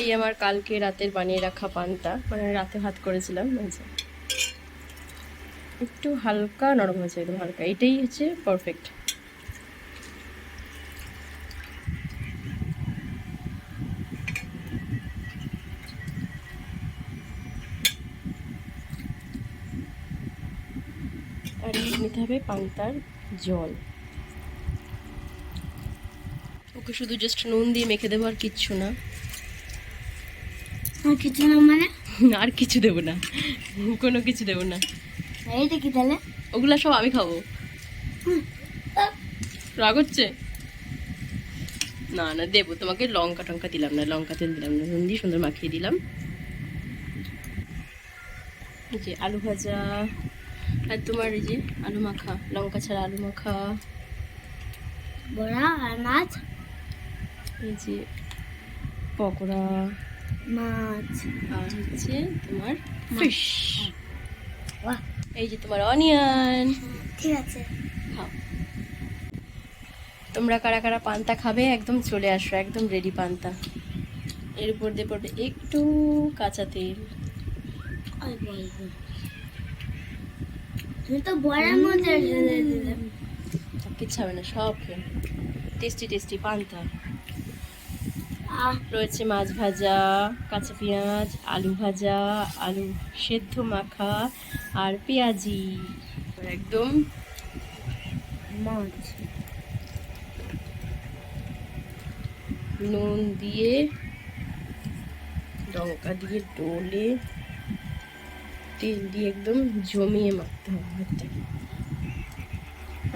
এই আমার কালকে রাতের বানিয়ে রাখা পানটা মানে রাতে ভাত করেছিলাম। একটু হালকা নরম হয়েছে, একদম হালকা। এটাই হচ্ছে পারফেক্ট আর নিতে হবে পান্তার জল। ওকে শুধু জাস্ট নুন দিয়ে মেখে দেবো আর কিচ্ছু না। আর কিছু না মানে? আর কিছু দেবো না। কোনো কিছু দেবো না। এইটা কি তাহলে? ওগুলা সব আমি খাব। রাগ হচ্ছে? না না দেবো। তোমাকে লঙ্কা টঙ্কা দিলাম না লঙ্কা তেল দিলাম না নুন দিয়ে সুন্দর মাখিয়ে দিলাম। এই যে আলু ভাজা আর তোমার এই যে আলু মাখা লঙ্কা ছাড়া আলু মাখা। বড়া আর মাছ? এই যে পকোড়া। মাছ। আর হচ্ছে তোমার ফিশ বাহ এই যে তোমার অনিয়ন ঠিক আছে। খাও। তোমরা কারা কারা পান্তা খাবে একদম চলে আসো একদম রেডি পান্তা। এর উপর দিয়ে পড়বে একটু কাঁচা তেল। তো বড়ার মধ্যে কিচ্ছু হবে না সব টেস্টি টেস্টি পান্তা। রয়েছে মাছ ভাজা, কাঁচা পেঁয়াজ, আলু ভাজা, আলু সেদ্ধ মাখা আর পেঁয়াজি। একদম মাছ। নুন দিয়ে লঙ্কা দিয়ে ডলে তেল দিয়ে একদম জমিয়ে মাখতে হবে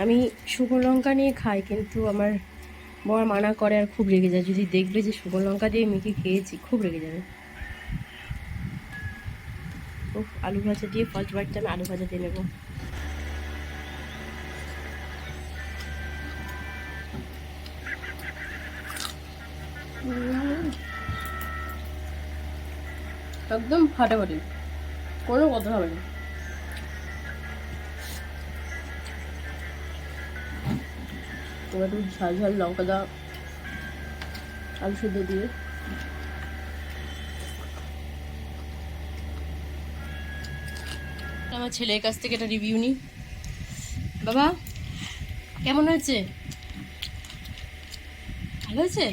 আমি শুকনো লঙ্কা নিয়ে খাই, কিন্তু আমার বর মানা করে আর খুব রেগে যায়। যদি দেখবে যে শুকনো লঙ্কা দিয়ে মেখে খেয়েছি, খুব রেগে যাবে। ও আলু ভাজা দিয়ে ফার্স্ট বাইটটা আমি আলু ভাজা দিয়ে নেব। একদম ফাটাফাটি। কোনো কথা হবে না। এবার একটু ঝাল ঝাল লঙ্কা দাও, আলু সেদ্ধ দিয়ে। আমার ছেলের কাছ থেকে একটা রিভিউ নিই বাবা, কেমন হয়েছে? ভালো হয়েছে?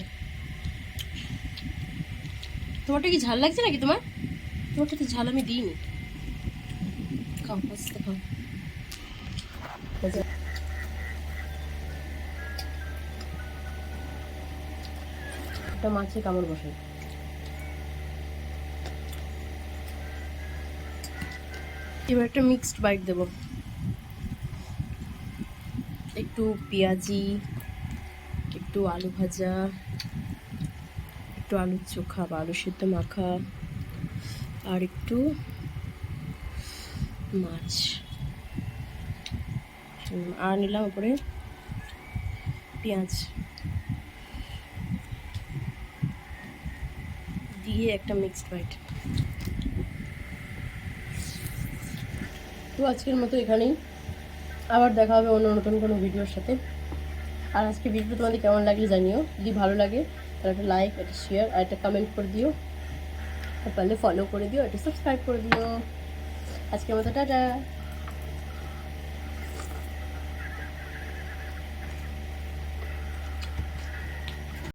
তোমারটা কি ঝাল লাগছে নাকি তোমার? তোমারটা তো ঝাল আমি দিইনি। খাও খাও। একটা মাছে কামড় বসে। এবার একটা মিক্সড বাইট দেব। একটু পেঁয়াজি, একটু আলু ভাজা, একটু আলুর চোখা বা আলু সিদ্ধ মাখা, আর একটু মাছ। আর নিলাম উপরে পেঁয়াজ। দিয়ে একটা মিক্সড বাইট তো আজকের মতো এখানেই। আবার দেখা হবে অন্য নতুন কোনো ভিডিওর সাথে। আর আজকে ভিডিও তোমাদের কেমন লাগলে জানিও। যদি ভালো লাগে, তাহলে একটা লাইক একটা শেয়ার আর একটা কমেন্ট করে দিও। আর পারলে ফলো করে দিও, একটা সাবস্ক্রাইব করে দিও। আজকের মতো টাটা।